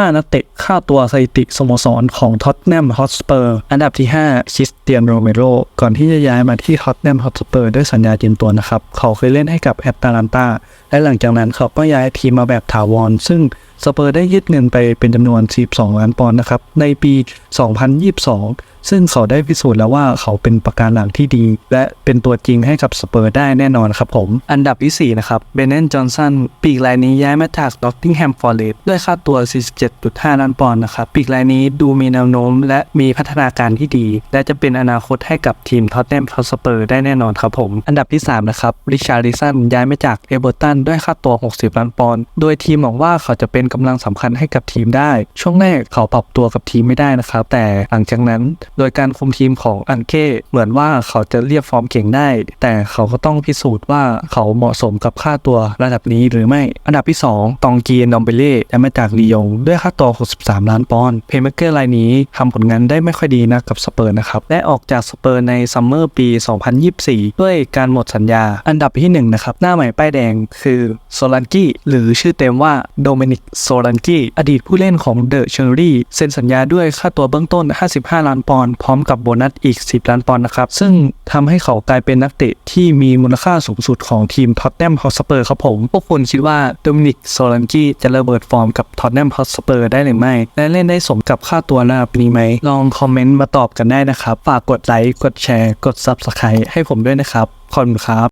5 นักเตะค่าตัวสถิติสโมสรของท็อตแนมฮอตสเปอร์อันดับที่ 5คริสเตียนโรเมโรก่อนที่จะย้ายมาที่ท็อตแนมฮอตสเปอร์ด้วยสัญญายืมตัวนะครับ เขาเคยเล่นให้กับแอตแลนตา และหลังจากนั้นเขาก็ย้ายทีมมาแบบถาวร ซึ่งสเปอร์ได้ยึดเงินไปเป็นจำนวน 12 ล้านปอนด์นะครับ ในปี 2022 ซึ่งเขาได้พิสูจน์แล้วว่าเขาเป็นประการหลังที่ดี และเป็นตัวจริงให้กับสเปอร์ได้แน่นอนครับผม อันดับที่ 4 นะครับเบนเนนจอห์นสันปีกรายนี้ย้ายมาจากนอตติงแฮมฟอร์เรสด้วยค่าตัว 47.5 ล้านปอนด์นะครับ ปีกรายนี้ดูมีแนวโน้ม และมีพัฒนาการที่ดี และจะเป็นอนาคตให้กับทีมท็อตแนมทอสเปอร์ได้แน่นอนครับผม อันดับที่ 3 นะครับริชาร์ดิสันย้ายมาจากเอเบอร์ตันด้วยค่าตัว 60 ล้านปอนด์ โดยทีมหวังว่าเขาจะเป็นกำลังสำคัญให้กับทีมได้ ช่วงแรกเขาปรับตัวกับทีมไม่ได้นะครับ แต่หลังจากนั้นโดยการคุมทีมของอันเก้เหมือนว่าเขาจะเรียกฟอร์มเก่งได้ แต่เขาก็ต้องพิสูจน์ว่าเขาเหมาะสมกับค่าตัวระดับนี้หรือไม่ อันดับที่ 2 ตองกีนดอมเบเล่ย้ายมาจากลียง ด้วยค่าตัว 63 ล้านปอนด์ เพย์เมเกอร์รายนี้ทำผลงานได้ไม่ค่อยดีนะกับสเปอร์นะครับ และออกจากสเปอร์ในซัมเมอร์ปี 2024 ด้วยการหมดสัญญา อันดับที่1นะครับ หน้าใหม่ป้ายแดงคือโซลันกี้หรือชื่อเต็มว่าโดเมนิกโซลันกี้อดีตผู้เล่นของเดอะเชอรี่เซ็นสัญญาด้วยค่าตัวเบื้องต้น 55 ล้านปอนด์พร้อมกับโบนัสอีก 10 ล้านปอนด์นะครับ ซึ่งทำให้เขากลายเป็นนักเตะที่มีมูลค่าสูงสุดของทีมท็อตแนมฮอสเปอร์ครับผม พวกคุณคิดว่าโดเมนิกโซลันกี้จะระเบิดฟอร์มกับท็อตแนมฮอสเปอร์ได้หรือไม่ และเล่นได้สมกับค่าตัวระดับนี้ไหมลองคอมเมนต์มาตอบกันได้นะครับฝากกดไลค์กดแชร์กด Subscribe ให้ผมด้วยนะครับขอบคุณครับ